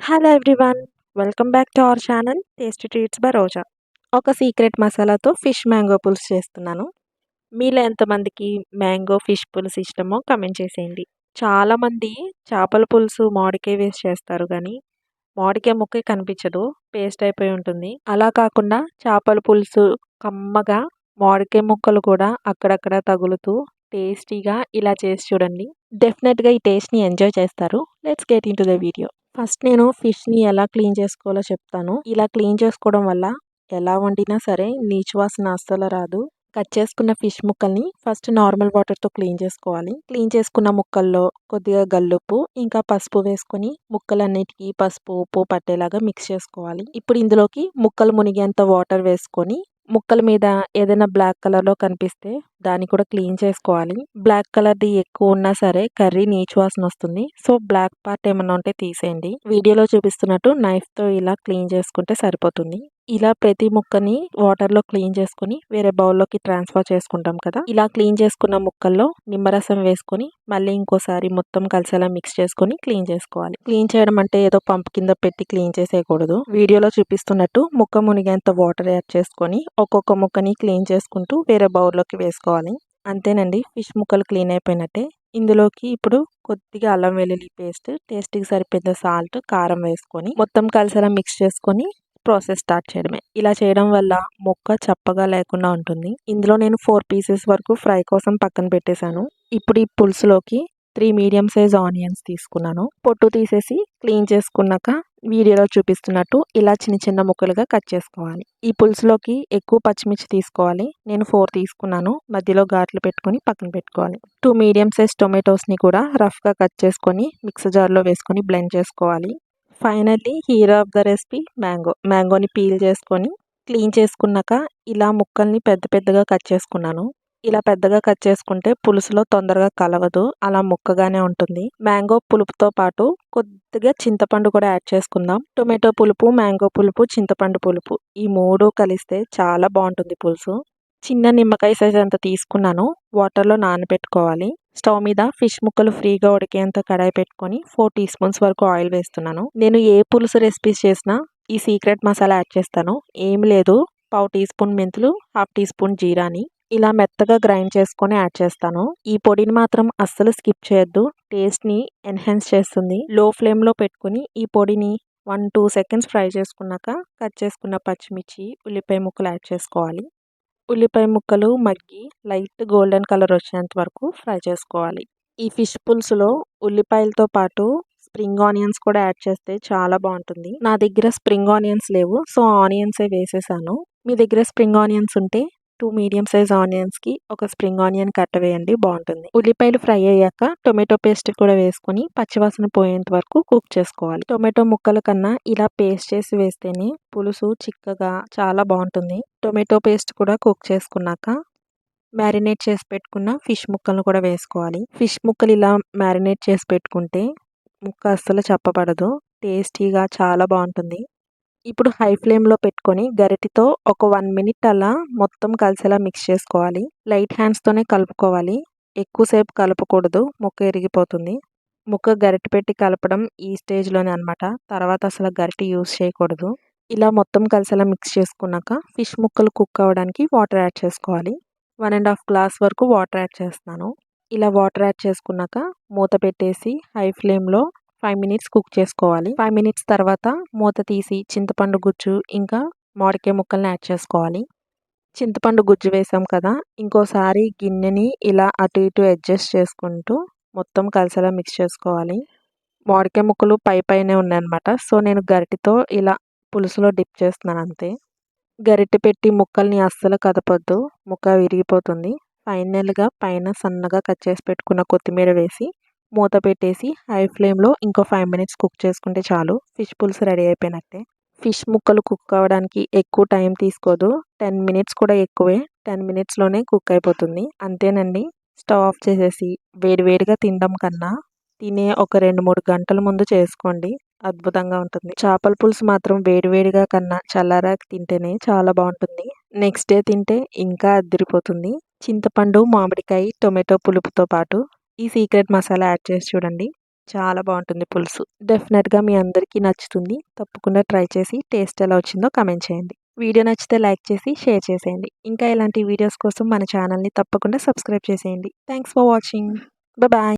Hello everyone welcome back to our channel tasty treats by Roja ఒక secret మసాలాతో fish mango పులుసు చేస్తున్నాను. మీలో ఎంతమందికి మ్యాంగో ఫిష్ పులుసు ఇష్టమో కమెంట్ చేసేయండి. చాలామంది చేపల పులుసు మామిడికాయ వేసి చేస్తారు కానీ మామిడికాయ ముక్క కనిపించదు పేస్ట్ అయిపోయి ఉంటుంది. అలా కాకుండా చేపల పులుసు కమ్మగా మామిడికాయ ముక్కలు కూడా అక్కడక్కడ తగులుతూ టేస్టీగా ఇలా చేసి చూడండి. డెఫినెట్గా ఈ టేస్ట్ని ఎంజాయ్ చేస్తారు. Let's get into the video first నేను ఫిష్ని ఎలా క్లీన్ చేసుకోవాలో చెప్తాను. ఇలా క్లీన్ చేసుకోవడం వల్ల ఎలా వండినా సరే నీచు వాసన అస్సలు రాదు. కట్ చేసుకున్న ఫిష్ ముక్కల్ని ఫస్ట్ నార్మల్ వాటర్తో క్లీన్ చేసుకోవాలి. క్లీన్ చేసుకున్న ముక్కల్లో కొద్దిగా గల్లుప్పు ఇంకా పసుపు వేసుకొని ముక్కలన్నిటికీ పసుపు ఉప్పు పట్టేలాగా మిక్స్ చేసుకోవాలి. ఇప్పుడు ఇందులోకి ముక్కలు మునిగేంత వాటర్ వేసుకొని ముక్కల మీద ఏదైనా బ్లాక్ కలర్లో కనిపిస్తే దాన్ని కూడా క్లీన్ చేసుకోవాలి. బ్లాక్ కలర్ది ఎక్కువ ఉన్నా సరే కర్రీ నీచు వాసన వస్తుంది. సో బ్లాక్ పార్ట్ ఏమన్నా ఉంటే తీసేయండి. వీడియోలో చూపిస్తున్నట్టు నైఫ్తో ఇలా క్లీన్ చేసుకుంటే సరిపోతుంది. ఇలా ప్రతి ముక్కని వాటర్లో క్లీన్ చేసుకుని వేరే బౌల్లోకి ట్రాన్స్ఫర్ చేసుకుంటాం కదా. ఇలా క్లీన్ చేసుకున్న ముక్కల్లో నిమ్మరసం వేసుకొని మళ్ళీ ఇంకోసారి మొత్తం కలిసేలా మిక్స్ చేసుకొని క్లీన్ చేసుకోవాలి. క్లీన్ చేయడం అంటే ఏదో పంప్ కింద పెట్టి క్లీన్ చేసేయకూడదు. వీడియోలో చూపిస్తున్నట్టు ముక్క మునిగేంత వాటర్ యాడ్ చేసుకొని ఒక్కొక్క ముక్కని క్లీన్ చేసుకుంటూ వేరే బౌల్లోకి వేసుకోవాలి. అంతేనండి ఫిష్ ముక్కలు క్లీన్ అయిపోయినట్టే. ఇందులోకి ఇప్పుడు కొద్దిగా అల్లం వెల్లుల్లి పేస్ట్ టేస్ట్కి సరిపోయిన సాల్ట్ కారం వేసుకొని మొత్తం కలిసేలా మిక్స్ చేసుకొని ప్రాసెస్ స్టార్ట్ చేయడమే. ఇలా చేయడం వల్ల మొక్క చప్పగా లేకుండా ఉంటుంది. ఇందులో నేను ఫోర్ పీసెస్ వరకు ఫ్రై కోసం పక్కన పెట్టేశాను. ఇప్పుడు ఈ పులుసులోకి త్రీ మీడియం సైజ్ ఆనియన్స్ తీసుకున్నాను. పొట్టు తీసేసి క్లీన్ చేసుకున్నాక వీడియోలో చూపిస్తున్నట్టు ఇలా చిన్న చిన్న ముక్కలుగా కట్ చేసుకోవాలి. ఈ పులుసులోకి ఎక్కువ పచ్చిమిర్చి తీసుకోవాలి. నేను ఫోర్ తీసుకున్నాను. మధ్యలో ఘాట్లు పెట్టుకొని పక్కన పెట్టుకోవాలి. టూ మీడియం సైజ్ టొమాటోస్ని కూడా రఫ్గా కట్ చేసుకొని మిక్సర్ జార్లో వేసుకొని బ్లెండ్ చేసుకోవాలి. Finally hero of the recipe mango మ్యాంగోని peel చేసుకొని క్లీన్ చేసుకున్నాక ఇలా ముక్కల్ని పెద్ద పెద్దగా కట్ చేసుకున్నాను. ఇలా పెద్దగా కట్ చేసుకుంటే పులుసులో తొందరగా కలవదు అలా ముక్కగానే ఉంటుంది. మ్యాంగో పులుపుతో పాటు కొద్దిగా చింతపండు కూడా యాడ్ చేసుకుందాం. టొమాటో పులుపు మ్యాంగో పులుపు చింతపండు పులుపు ఈ మూడు కలిస్తే చాలా బాగుంటుంది పులుసు. చిన్న నిమ్మకాయ సైజ్ అంత తీసుకున్నాను వాటర్లో నానబెట్టుకోవాలి. స్టవ్ మీద ఫిష్ ముక్కలు ఫ్రీగా ఉడికేంత కడాయి పెట్టుకొని ఫోర్ టీ స్పూన్స్ వరకు ఆయిల్ వేస్తున్నాను. నేను ఏ పులుసు రెసిపీస్ చేసినా ఈ సీక్రెట్ మసాలా యాడ్ చేస్తాను. ఏం లేదు. పావు టీ స్పూన్ మెంతులు హాఫ్ టీ స్పూన్ జీరాని ఇలా మెత్తగా గ్రైండ్ చేసుకొని యాడ్ చేస్తాను. ఈ పొడిని మాత్రం అస్సలు స్కిప్ చేయొద్దు. టేస్ట్ని ఎన్హాన్స్ చేస్తుంది. లో ఫ్లేమ్లో పెట్టుకుని ఈ పొడిని వన్ టూ సెకండ్స్ ఫ్రై చేసుకున్నాక కట్ చేసుకున్న పచ్చిమిర్చి ఉల్లిపాయ ముక్కలు యాడ్ చేసుకోవాలి. ఉల్లిపాయ ముక్కలు మగ్గి లైట్ గోల్డెన్ కలర్ వచ్చేంత వరకు ఫ్రై చేసుకోవాలి. ఈ ఫిష్ పులుసులో ఉల్లిపాయలతో పాటు స్ప్రింగ్ ఆనియన్స్ కూడా యాడ్ చేస్తే చాలా బాగుంటుంది. నా దగ్గర స్ప్రింగ్ ఆనియన్స్ లేవు సో ఆనియన్సే వేసేసాను. మీ దగ్గర స్ప్రింగ్ ఆనియన్స్ ఉంటే టూ మీడియం సైజ్ ఆనియన్స్కి ఒక స్ప్రింగ్ ఆనియన్ కట్ట వేయండి బాగుంటుంది. ఉల్లిపాయలు ఫ్రై అయ్యాక టొమాటో పేస్ట్ కూడా వేసుకొని పచ్చివాసన పోయేంత వరకు కుక్ చేసుకోవాలి. టొమాటో ముక్కల కన్నా ఇలా పేస్ట్ చేసి వేస్తేనే పులుసు చిక్కగా చాలా బాగుంటుంది. టొమాటో పేస్ట్ కూడా కుక్ చేసుకున్నాక మ్యారినేట్ చేసి పెట్టుకున్న ఫిష్ ముక్కలను కూడా వేసుకోవాలి. ఫిష్ ముక్కలు ఇలా మ్యారినేట్ చేసి పెట్టుకుంటే ముక్క అస్సలు చెప్పబడదు టేస్టీగా చాలా బాగుంటుంది. ఇప్పుడు హై ఫ్లేమ్లో పెట్టుకొని గరిటితో ఒక వన్ మినిట్ అలా మొత్తం కలిసేలా మిక్స్ చేసుకోవాలి. లైట్ హ్యాండ్స్తోనే కలుపుకోవాలి. ఎక్కువసేపు కలపకూడదు. ముక్క ఎరిగిపోతుంది ముక్క గరిటె పెట్టి కలపడం ఈ స్టేజ్లోనే అనమాట తర్వాత అసలు గరిటె యూస్ చేయకూడదు. ఇలా మొత్తం కలిసేలా మిక్స్ చేసుకున్నాక ఫిష్ ముక్కలు కుక్ అవ్వడానికి వాటర్ యాడ్ చేసుకోవాలి. వన్ అండ్ హాఫ్ గ్లాస్ వరకు వాటర్ యాడ్ చేస్తున్నాను. ఇలా వాటర్ యాడ్ చేసుకున్నాక మూత పెట్టేసి హై ఫ్లేమ్లో ఫైవ్ మినిట్స్ కుక్ చేసుకోవాలి. ఫైవ్ మినిట్స్ తర్వాత మూత తీసి చింతపండు గుజ్జు ఇంకా మామిడికాయ ముక్కల్ని యాడ్ చేసుకోవాలి. చింతపండు గుజ్జు వేసాం కదా ఇంకోసారి గిన్నెని ఇలా అటు ఇటు అడ్జస్ట్ చేసుకుంటూ మొత్తం కలిసేలా మిక్స్ చేసుకోవాలి. మామిడికాయ ముక్కలు పై పైనే ఉన్నాయన్నమాట. సో నేను గరిటితో ఇలా పులుసులో డిప్ చేస్తున్నాను అంతే. గరిటె పెట్టి ముక్కల్ని అస్సలు కదపొద్దు. ముక్క విరిగిపోతుంది. ఫైనల్గా పైన సన్నగా కట్ చేసి పెట్టుకున్న కొత్తిమీర వేసి మూత పెట్టేసి హై ఫ్లేమ్లో ఇంకో ఫైవ్ మినిట్స్ కుక్ చేసుకుంటే చాలు. ఫిష్ పులుసు రెడీ అయిపోయినట్టే. ఫిష్ ముక్కలు కుక్ అవ్వడానికి ఎక్కువ టైం తీసుకోదు. టెన్ మినిట్స్ కూడా ఎక్కువే. టెన్ మినిట్స్లోనే కుక్ అయిపోతుంది. అంతేనండి. స్టవ్ ఆఫ్ చేసేసి వేడివేడిగా తినడం కన్నా తినే ఒక రెండు మూడు గంటల ముందు చేసుకోండి. అద్భుతంగా ఉంటుంది. చేపల పులుసు మాత్రం వేడివేడిగా కన్నా చల్లారాకి తింటేనే చాలా బాగుంటుంది. నెక్స్ట్ డే తింటే ఇంకా అద్దరిపోతుంది చింతపండు మామిడికాయ టొమాటో పులుపుతో పాటు ఈ సీక్రెట్ మసాలా యాడ్ చేసి చూడండి. చాలా బాగుంటుంది పులుసు. డెఫినెట్గా మీ అందరికీ నచ్చుతుంది. తప్పకుండా ట్రై చేసి టేస్ట్ ఎలా వచ్చిందో కమెంట్ చేయండి. వీడియో నచ్చితే లైక్ చేసి షేర్ చేసేయండి. ఇంకా ఇలాంటి వీడియోస్ కోసం మన ఛానల్ని తప్పకుండా సబ్స్క్రైబ్ చేసేయండి. Thanks for watching. బాయ్.